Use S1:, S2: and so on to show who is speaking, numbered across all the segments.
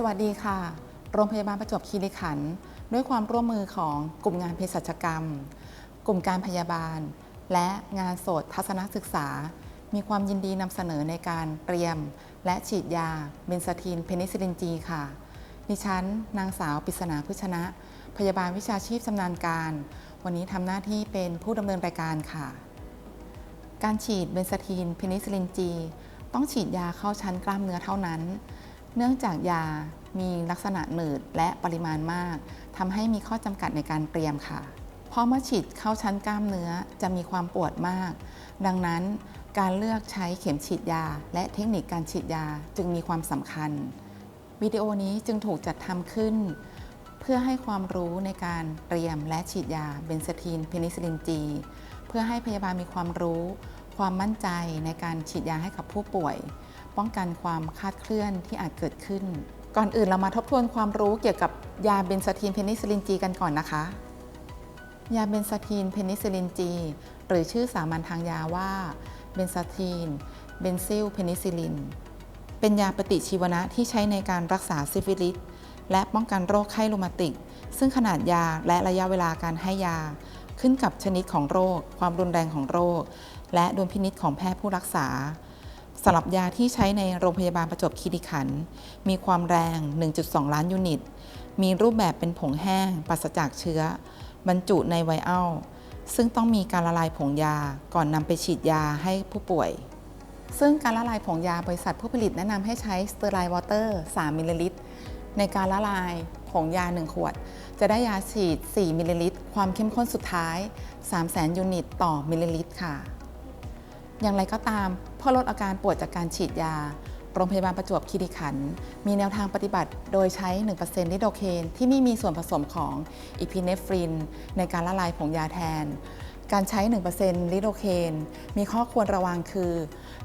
S1: สวัสดีค่ะ โรงพยาบาลประจวบคีรีขันธ์ด้วยความร่วมมือของกลุ่มงานเภสัชกรรม กลุ่มการพยาบาล และงานโสตทัศนศึกษา มีความยินดีนำเสนอในการเตรียม และฉีดยาเบนซาทีนเพนิซิลินจีค่ะ ดิฉัน นางสาวปิศนาพุชนะ พยาบาลวิชาชีพชำนาญการ วันนี้ทำหน้าที่เป็นผู้ดำเนินรายการค่ะ การฉีดเบนซาทีนเพนิซิลินจี ต้องฉีดยาเข้าชั้นกล้ามเนื้อเท่านั้น เนื่องจากยามีลักษณะหนืดและปริมาณมากทำให้มีข้อจำกัดในการเตรียมค่ะเพราะเมื่อฉีดเข้าชั้นกล้ามเนื้อจะมีความปวดมาก ดังนั้นการเลือกใช้เข็มฉีดยา และเทคนิคการฉีดยาจึงมีความสำคัญ วิดีโอนี้จึงถูกจัดทำขึ้น เพื่อให้ความรู้ในการเตรียมและฉีดยาเบนซทีนเพนิซิลินจี เพื่อให้พยาบาลมีความรู้ ความมั่นใจในการฉีดยาให้กับผู้ป่วย ป้องกันความคลาดเคลื่อนที่อาจเกิดขึ้น ก่อนอื่นเรามาทบทวนความรู้เกี่ยวกับยาเบนซาทีนเพนิซิลินจีกันก่อนนะคะ ยาเบนซาทีนเพนิซิลินจี หรือชื่อสามัญทางยาว่าเบนซาทีนเบนซิลเพนิซิลิน เป็นยาปฏิชีวนะที่ใช้ในการรักษาซิฟิลิสและป้องกันโรคไข้รูมาติก ซึ่งขนาดยาและระยะเวลาการให้ยา ขึ้นกับชนิดของโรค ความรุนแรงของโรค และดุลพินิษของแพทย์ผู้รักษา สำหรับยาที่ใช้ในโรงพยาบาลประจวบคีรีขันธ์มีความแรง 1.2 ล้านยูนิต มีรูปแบบเป็นผงแห้งปราศจากเชื้อ บรรจุในไวอัลซึ่งต้องมีการละลายผงยาก่อนนำไปฉีดยาให้ผู้ป่วย ซึ่งการละลายผงยาบริษัทผู้ผลิตแนะนำให้ใช้สเตอร์ไลน์วอเตอร์ 3 มิลลิลิตร ในการละลายผงยา 1 ขวด จะได้ยาฉีด 4 มิลลิลิตร ความเข้มข้นสุดท้าย 300,000 ยูนิต ต่อมิลลิลิตรค่ะ อย่างไรก็ตาม เพื่อลดอาการปวดจากการฉีดยา โรงพยาบาลประจวบคีรีขันธ์มีแนวทางปฏิบัติโดยใช้1%ลิโดเคน ที่ไม่มีส่วนผสมของอีพิเนฟริน ในการละลายผงยาแทน การใช้ 1%ลิโดเคน มีข้อควรระวังคือ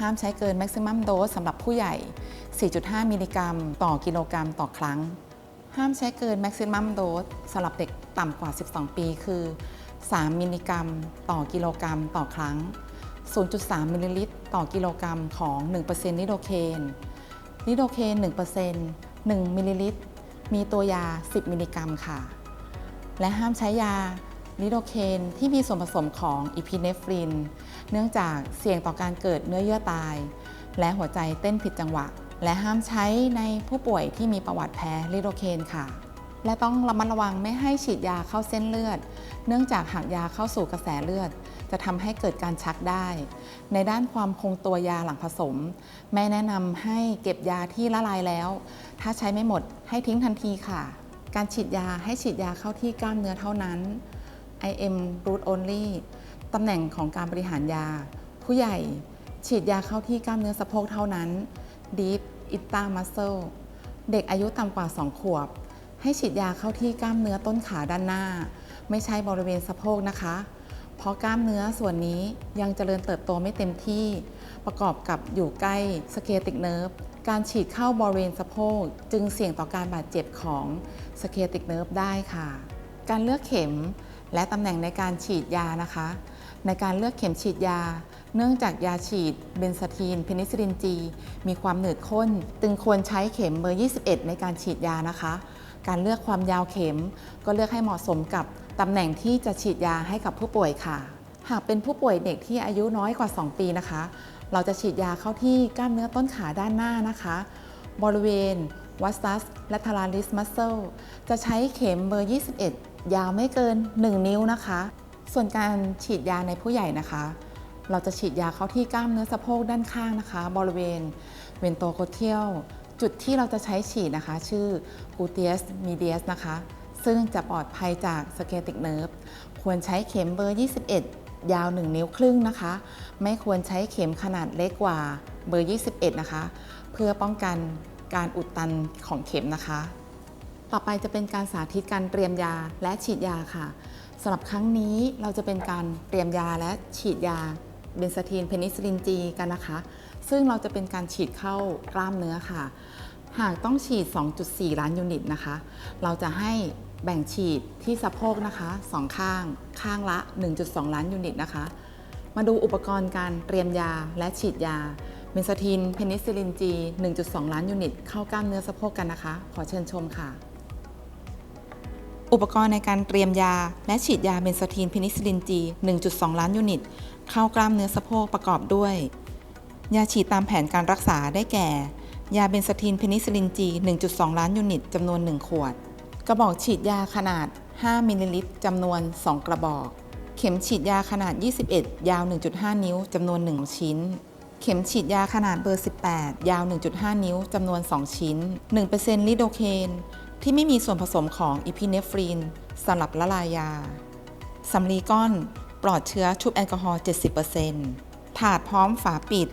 S1: ห้ามใช้เกินแม็กซิมัมโดสสำหรับผู้ใหญ่ 4.5 มิลลิกรัม ต่อกิโลกรัมต่อครั้ง ห้ามใช้เกินแม็กซิมัมโดสสำหรับเด็กต่ำกว่า 12 ปีคือ 3 มิลลิกรัม ต่อกิโลกรัมต่อครั้ง 0.3 มิลลิลิตร ต่อกิโลกรัมของ1%ลิโดเคนลิโดเคน 1% 1 มิลลิลิตร มีตัวยา 10 มิลลิกรัมค่ะ และห้ามใช้ยาลิโดเคนที่มีส่วนผสมของอีพิเนฟริน เนื่องจากเสี่ยงต่อการเกิดเนื้อเยื่อตาย และหัวใจเต้นผิดจังหวะ และห้ามใช้ในผู้ป่วยที่มีประวัติแพ้ลิโดเคนค่ะ และต้องระมัดระวังไม่ให้ฉีดยาเข้าเส้นเลือด เนื่องจากหากยาเข้าสู่กระแสเลือด จะทำให้เกิดการชักได้ ในด้านความคงตัวยาหลังผสม แม่แนะนำให้เก็บยาที่ละลายแล้ว ถ้าใช้ไม่หมดให้ทิ้งทันทีค่ะ การฉีดยาให้ฉีดยาเข้าที่กล้ามเนื้อเท่านั้น IM root only ตำแหน่งของการบริหารยา ผู้ใหญ่ฉีดยาเข้าที่กล้ามเนื้อสะโพกเท่านั้น deep ita muscle เด็กอายุต่ำกว่า 2 ขวบ ให้ฉีดยาเข้าที่กล้ามเนื้อต้นขาด้านหน้า ไม่ใช่บริเวณสะโพกนะคะ เพราะกล้ามเนื้อส่วนนี้ยังเจริญเติบโตไม่เต็มที่ ประกอบกับอยู่ใกล้สเคติกเนิร์ฟการฉีดเข้าบริเวณสะโพกจึงเสี่ยงต่อการบาดเจ็บของสเคติกเนิร์ฟได้ค่ะ การเลือกเข็มและตำแหน่งในการฉีดยานะคะ ในการเลือกเข็มฉีดยา เนื่องจากยาฉีดเบนซาทีนเพนิซิลินจี มีความหนืดข้น จึงควรใช้เข็มเบอร์ 21 ในการฉีดยานะคะ การเลือกความยาวเข็มก็เลือกให้เหมาะสมกับ ตำแหน่งที่จะฉีดยาให้กับผู้ป่วยค่ะ หากเป็นผู้ป่วยเด็กที่อายุน้อยกว่า 2 ปีนะคะ เราจะฉีดยาเข้าที่กล้ามเนื้อต้นขาด้านหน้านะคะ บริเวณวัสตัสและทาราลิสมัสเซลจะใช้เข็มเบอร์ 21 ยาวไม่เกิน 1 นิ้วนะคะ ส่วนการฉีดยาในผู้ใหญ่นะคะ เราจะฉีดยาเข้าที่กล้ามเนื้อสะโพกด้านข้างนะคะ บริเวณเวนโตโคเทียลจุดที่เราจะใช้ฉีดนะคะ ชื่อกูเตียสมีเดียสนะคะ ซึ่งจะปลอดภัยจากสเกติกเนิร์ฟควรใช้เข็มเบอร์ 21 ยาว 1 นิ้วครึ่งนะคะ ไม่ควรใช้เข็มขนาดเล็กกว่าเบอร์ 21 นะคะ เพื่อป้องกันการอุดตันของเข็มนะคะ ต่อไปจะเป็นการสาธิตการเตรียมยาและฉีดยาค่ะสำหรับครั้งนี้เราจะเป็นการเตรียมยาและฉีดยาเบนซาทีนเพนิซิลินจีกันนะคะ ซึ่งเราจะเป็นการฉีดเข้ากล้ามเนื้อค่ะ หากต้องฉีด 2.4 ล้านยูนิตนะคะ เราจะให้ แบ่งฉีดที่สะโพกนะคะสองข้าง ข้างละ 1.2 ล้านยูนิตนะคะ มาดูอุปกรณ์การเตรียมยาและฉีดยาเบนซาทิน เพนิซิลินจี 1.2 ล้านยูนิต เข้ากล้ามเนื้อสะโพกกันนะคะ ขอเชิญชมค่ะ อุปกรณ์ในการเตรียมยาและฉีดยาเบนซาทิน เพนิซิลินจี 1.2 ล้านยูนิต เข้ากล้ามเนื้อสะโพกประกอบด้วย ยาฉีดตามแผนการรักษาได้แก่ ยาเบนซาทิน เพนิซิลินจี 1.2 ล้านยูนิตจำนวน 1 ขวด กระบอกฉีดยาขนาด 5 มิลลิลิตรจำนวน 2 กระบอก เข็มฉีดยาขนาด 21 ยาว 1.5 นิ้วจำนวน 1 ชิ้น เข็มฉีดยาขนาดเบอร์ 18 ยาว 1.5 นิ้วจำนวน 2 ชิ้น 1%ลิโดเคนที่ไม่มีส่วนผสมของอีพิเนฟรีนสำหรับละลายยาสำลีก้อนปลอดเชื้อชุบแอลกอฮอล์ 70%ถาดพร้อมฝาปิด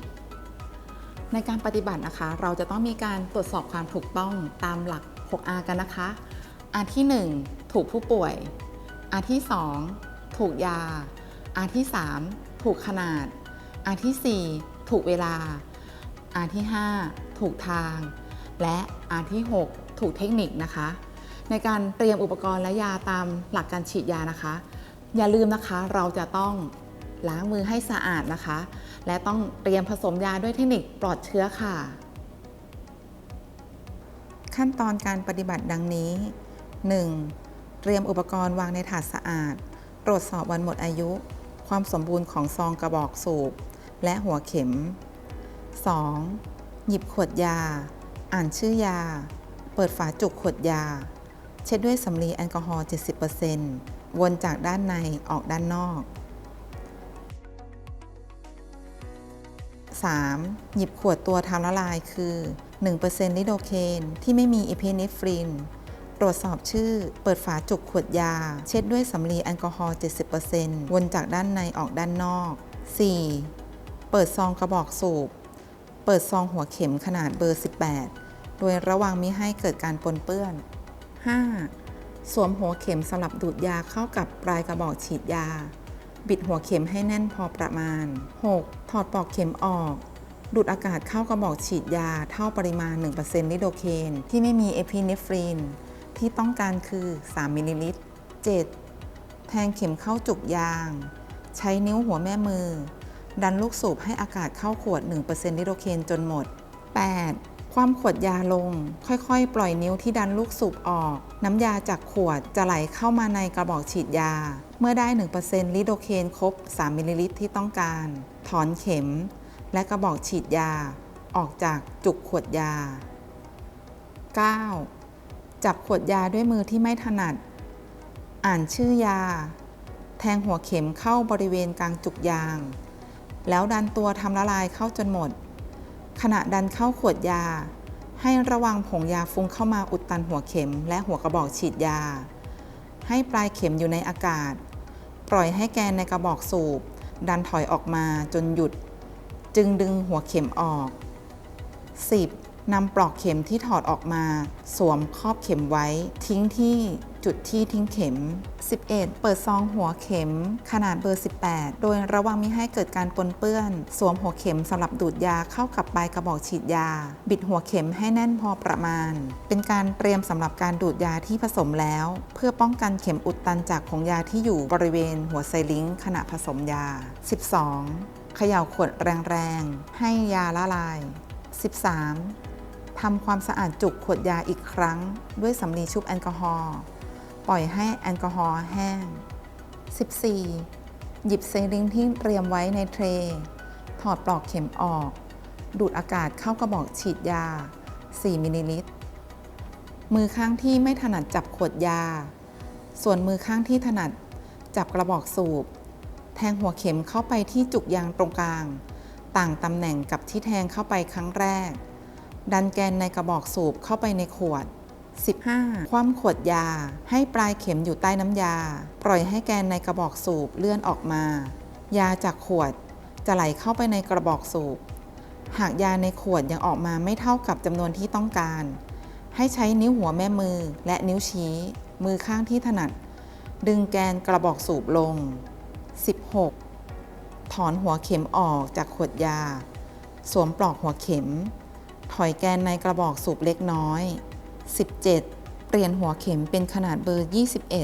S1: ในการปฏิบัตินะคะ เราจะต้องมีการตรวจสอบความถูกต้องตามหลัก 6R กันนะคะ R ที่ 1 ถูกผู้ป่วย R ที่ 2 ถูกยา R ที่ 3 ถูกขนาด R ที่ 4 ถูกเวลา R ที่ 5 ถูกทาง และ R ที่ 6 ถูกเทคนิคนะคะ ในการเตรียมอุปกรณ์และยาตามหลักการฉีดยานะคะ อย่าลืมนะคะเราจะต้องล้างมือให้สะอาดนะคะ และต้องเตรียมผสมยาด้วยเทคนิคปลอดเชื้อค่ะ ขั้นตอนการปฏิบัติดังนี้ 1. เตรียมอุปกรณ์วางในถาดสะอาด ตรวจสอบวันหมดอายุ ความสมบูรณ์ของซองกระบอกสูบ และหัวเข็ม 2. หยิบขวดยา อ่านชื่อยา เปิดฝาจุกขวดยา เช็ดด้วยสำลีแอลกอฮอล์ 70%วนจากด้านในออกด้านนอก 3. หยิบขวดตัวทำละลายคือ 1%ลิโดเคนที่ไม่มีเอพิเนฟริน ตรวจสอบชื่อ เปิดฝาจุกขวดยา เช็ดด้วยสำลีแอลกอฮอล์ 70%วนจากด้านในออกด้านนอก 4. เปิดซองกระบอกสูบ เปิดซองหัวเข็มขนาดเบอร์ 18 โดยระวังมิให้เกิดการปนเปื้อน 5. สวมหัวเข็มสำหรับดูดยาเข้ากับปลายกระบอกฉีดยา บิดหัวเข็มให้แน่นพอประมาณ 6. ถอดปลอกเข็มออกดูดอากาศเข้ากระบอกฉีดยาเท่าปริมาณ 1%ลิโดเคน ที่ไม่มีเอพิเนฟรีน ที่ต้องการคือ 3 มิลลิลิตร 7. แทงเข็มเข้าจุกยาง ใช้นิ้วหัวแม่มือ ดันลูกสูบให้อากาศเข้าขวด1%ลิโดเคนจนหมด 8. คว่ำขวดยาลง ค่อยๆ ปล่อยนิ้วที่ดันลูกสูบออก น้ำยาจากขวดจะไหลเข้ามาในกระบอกฉีดยา เมื่อได้ 1%ลิโดเคนครบ 3 มิลลิลิตรที่ต้องการ ถอนเข็ม และกระบอกฉีดยา ออกจากจุกขวดยา 9. จับขวดยาด้วยมือที่ไม่ถนัด อ่านชื่อยา แทงหัวเข็มเข้าบริเวณกลางจุกยาง แล้วดันตัวทำละลายเข้าจนหมด ขณะดันเข้าขวดยา ให้ระวังผงยาฟุ้งเข้ามาอุดตันหัวเข็ม และหัวกระบอกฉีดยา ให้ปลายเข็มอยู่ในอากาศ ปล่อยให้แกนในกระบอกสูบ ดันถอยออกมาจนหยุด จึงดึงหัวเข็มออก 10. นำปลอกเข็มที่ถอดออกมา สวมครอบเข็มไว้ ทิ้งที่จุดที่ทิ้งเข็ม 11. เปิดซองหัวเข็ม ขนาดเบอร์ 18 โดยระวังไม่ให้เกิดการปนเปื้อน สวมหัวเข็มสำหรับดูดยาเข้ากับปลายกระบอกฉีดยา บิดหัวเข็มให้แน่นพอประมาณ เป็นการเตรียมสำหรับการดูดยาที่ผสมแล้ว เพื่อป้องกันเข็มอุดตันจากผงยาที่อยู่บริเวณหัวไซลิงขณะผสมยา 12. เขย่าขวดแรงๆ ให้ยาละลาย 13. ทำความสะอาดจุกขวดยาอีกครั้ง ด้วยสำลีชุบแอลกอฮอล์ปล่อยให้แอลกอฮอล์แห้ง 14. หยิบเซริงที่เตรียมไว้ในเทรย์ถอดปลอกเข็มออก ดูดอากาศเข้ากระบอกฉีดยา 4มิลลิลิตร มือข้างที่ไม่ถนัดจับขวดยา ส่วนมือข้างที่ถนัดจับกระบอกสูบ แทงหัวเข็มเข้าไปที่จุกยางตรงกลาง ต่างตำแหน่งกับที่แทงเข้าไปครั้งแรก ดันแกนในกระบอกสูบเข้าไปในขวด 15. คว่ำขวดยา ให้ปลายเข็มอยู่ใต้น้ำยา ปล่อยให้แกนในกระบอกสูบเลื่อนออกมา ยาจากขวดจะไหลเข้าไปในกระบอกสูบ หากยาในขวดยังออกมาไม่เท่ากับจำนวนที่ต้องการ ให้ใช้นิ้วหัวแม่มือและนิ้วชี้ มือข้างที่ถนัด ดึงแกนกระบอกสูบลง 16. ถอนหัวเข็มออกจากขวดยา สวมปลอกหัวเข็ม ถอยแกนในกระบอกสูบเล็กน้อย 17. เปลี่ยนหัวเข็มเป็นขนาดเบอร์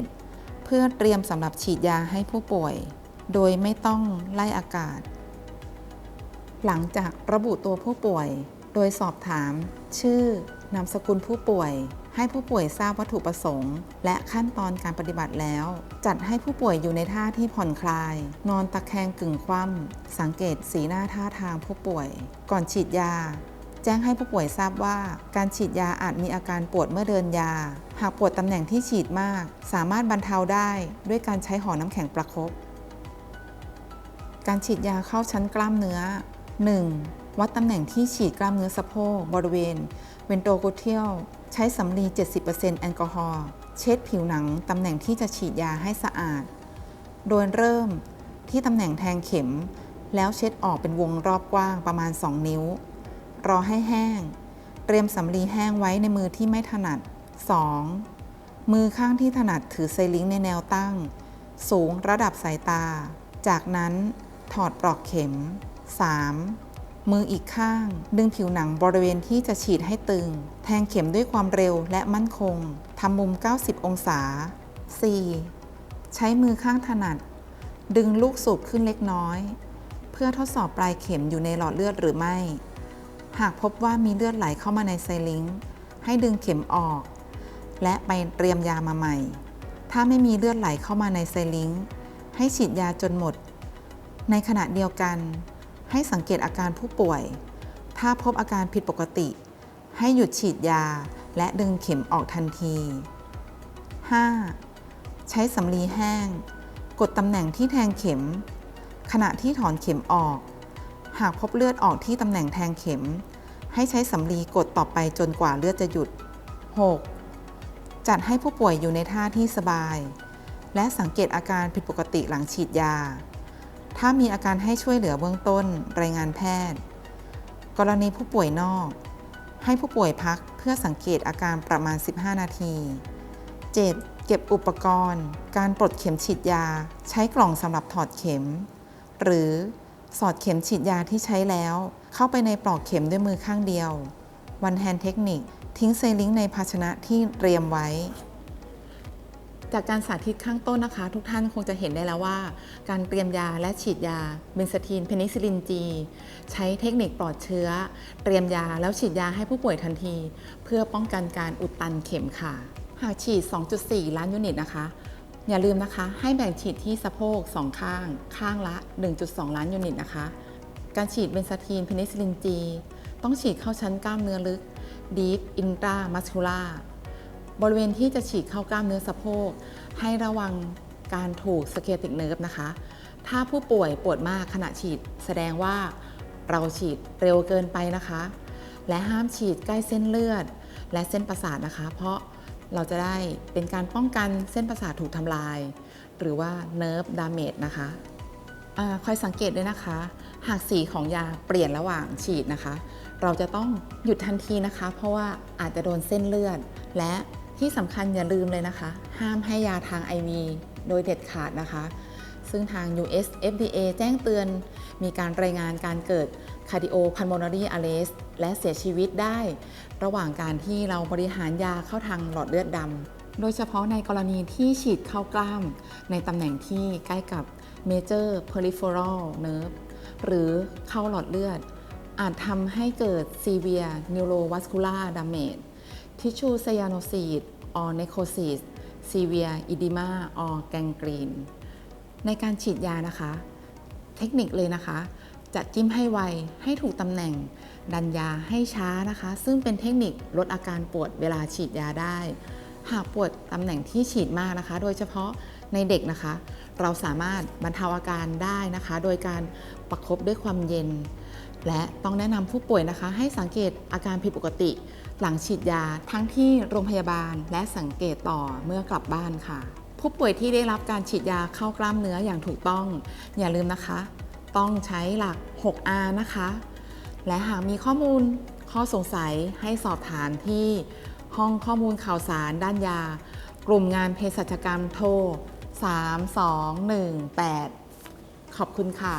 S1: 21 เพื่อเตรียมสำหรับฉีดยาให้ผู้ป่วย โดยไม่ต้องไล่อากาศ หลังจากระบุตัวผู้ป่วย โดยสอบถาม ชื่อนามสกุลผู้ป่วย ให้ผู้ป่วยทราบวัตถุประสงค์ และขั้นตอนการปฏิบัติแล้ว จัดให้ผู้ป่วยอยู่ในท่าที่ผ่อนคลาย นอนตะแคงกึ่งคว่ำสังเกตสีหน้าท่าทางผู้ป่วย ก่อนฉีดยา แจ้งให้ผู้ป่วยทราบว่า การฉีดยาอาจมีอาการปวดเมื่อเดินยา หากปวดตำแหน่งที่ฉีดมาก สามารถบรรเทาได้ด้วยการใช้ห่อน้ำแข็งประคบการฉีดยาเข้าชั้นกล้ามเนื้อ 1. วัดตำแหน่งที่ฉีดกล้ามเนื้อสะโพกบริเวณ เวนโตโกเทียลใช้สำลี 70%แอลกอฮอล์เช็ดผิวหนังตำแหน่งที่จะฉีดยาให้สะอาด โดยเริ่มที่ตำแหน่งแทงเข็ม แล้วเช็ดออกเป็นวงรอบกว้างประมาณ 2 นิ้ว รอให้แห้ง เตรียมสำลีแห้งไว้ในมือที่ไม่ถนัด 2. มือข้างที่ถนัดถือไซลิงค์ในแนวตั้ง สูงระดับสายตา จากนั้นถอดปลอกเข็ม 3. มืออีกข้าง ดึงผิวหนังบริเวณที่จะฉีดให้ตึง แทงเข็มด้วยความเร็วและมั่นคงทำมุม 90 องศา 4. ใช้มือข้างถนัด ดึงลูกสูบขึ้นเล็กน้อย เพื่อทดสอบปลายเข็มอยู่ในหลอดเลือดหรือไม่ หากพบว่ามีเลือดไหลเข้ามาในไซลิงค์ให้ดึงเข็มออก และไปเตรียมยามาใหม่ ถ้าไม่มีเลือดไหลเข้ามาในไซลิงค์ให้ฉีดยาจนหมด ในขณะเดียวกัน ให้สังเกตอาการผู้ป่วย ถ้าพบอาการผิดปกติ ให้หยุดฉีดยาและดึงเข็มออกทันที 5. ใช้สำลีแห้ง กดตำแหน่งที่แทงเข็ม ขณะที่ถอนเข็มออก หากพบเลือดออกที่ตำแหน่งแทงเข็ม ให้ใช้สำลีกดต่อไปจนกว่าเลือดจะหยุด 6. จัดให้ผู้ป่วยอยู่ในท่าที่สบาย และสังเกตอาการผิดปกติหลังฉีดยา ถ้ามีอาการให้ช่วยเหลือเบื้องต้น รายงานแพทย์ กรณีผู้ป่วยนอก ให้ผู้ป่วยพักเพื่อสังเกตอาการประมาณ 15 นาที 7. เก็บอุปกรณ์ การปลดเข็มฉีดยา ใช้กล่องสำหรับถอดเข็ม หรือ สอดเข็มฉีดยาที่ใช้แล้ว เข้าไปในปลอกเข็มด้วยมือข้างเดียววันแฮนเทคนิคทิ้งไซลิงในภาชนะที่เตรียมไว้ จากการสาธิตข้างต้นนะคะ ทุกท่านคงจะเห็นได้แล้วว่า การเตรียมยาและฉีดยาเบนซาทีนเพนิซิลินจีใช้เทคนิคปลอดเชื้อ เตรียมยาแล้วฉีดยาให้ผู้ป่วยทันที เพื่อป้องกันการอุดตันเข็มค่ะ หากฉีด 2.4 ล้านยูนิตนะคะ อย่าลืมนะคะ ให้แบ่งฉีดที่สะโพก 2 ข้าง ข้างละ 1.2 ล้านยูนิตนะคะ การฉีดเบนซาทีนเพนิซิลินจี ต้องฉีดเข้าชั้นกล้ามเนื้อลึก Deep Intramuscular บริเวณที่จะฉีดเข้ากล้ามเนื้อสะโพก ให้ระวังการถูกสเกติกเนิร์ฟนะคะ ถ้าผู้ป่วยปวดมากขณะฉีด แสดงว่าเราฉีดเร็วเกินไปนะคะ และห้ามฉีดใกล้เส้นเลือด และเส้นประสาทนะคะ เพราะ เราจะได้เป็นการป้องกันเส้นประสาทถูกทำลาย หรือว่า nerve damage นะคะอคอยสังเกตด้วยนะคะ หากสีของยาเปลี่ยนระหว่างฉีดนะคะ เราจะต้องหยุดทันทีนะคะ เพราะว่าอาจจะโดนเส้นเลือด และที่สำคัญอย่าลืมเลยนะคะ ห้ามให้ยาทาง IV โดยเด็ดขาดนะคะ ซึ่งทาง US FDA แจ้งเตือนมีการรายงานการเกิด cardiopulmonary arrest และเสียชีวิตได้ ระหว่างการที่เราบริหารยาเข้าทางหลอดเลือดดำ โดยเฉพาะในกรณีที่ฉีดเข้ากล้าม ในตำแหน่งที่ใกล้กับ major peripheral nerve หรือเข้าหลอดเลือด อาจทำให้เกิด severe neurovascular damage tissue cyanosis or necrosis severe edema or gangrene ในการฉีดยานะคะ เทคนิคเลยนะคะ จะจิ้มให้ไว ให้ถูกตำแหน่ง ดันยาให้ช้านะคะ ซึ่งเป็นเทคนิคลดอาการปวดเวลาฉีดยาได้ หากปวดตำแหน่งที่ฉีดมากนะคะ โดยเฉพาะในเด็กนะคะ เราสามารถบรรเทาอาการได้นะคะ โดยการประคบด้วยความเย็น และต้องแนะนำผู้ป่วยนะคะ ให้สังเกตอาการผิดปกติ หลังฉีดยาทั้งที่โรงพยาบาล และสังเกตต่อเมื่อกลับบ้านค่ะ ผู้ป่วยที่ได้รับการฉีดยาเข้ากล้ามเนื้ออย่างถูกต้อง อย่าลืมนะคะ ต้องใช้หลัก 6R นะคะ และหากมีข้อมูลข้อสงสัยให้สอบถามที่ห้องข้อมูลข่าวสารด้านยา กลุ่มงานเภสัชกรรมโทร 3218 ขอบคุณค่ะ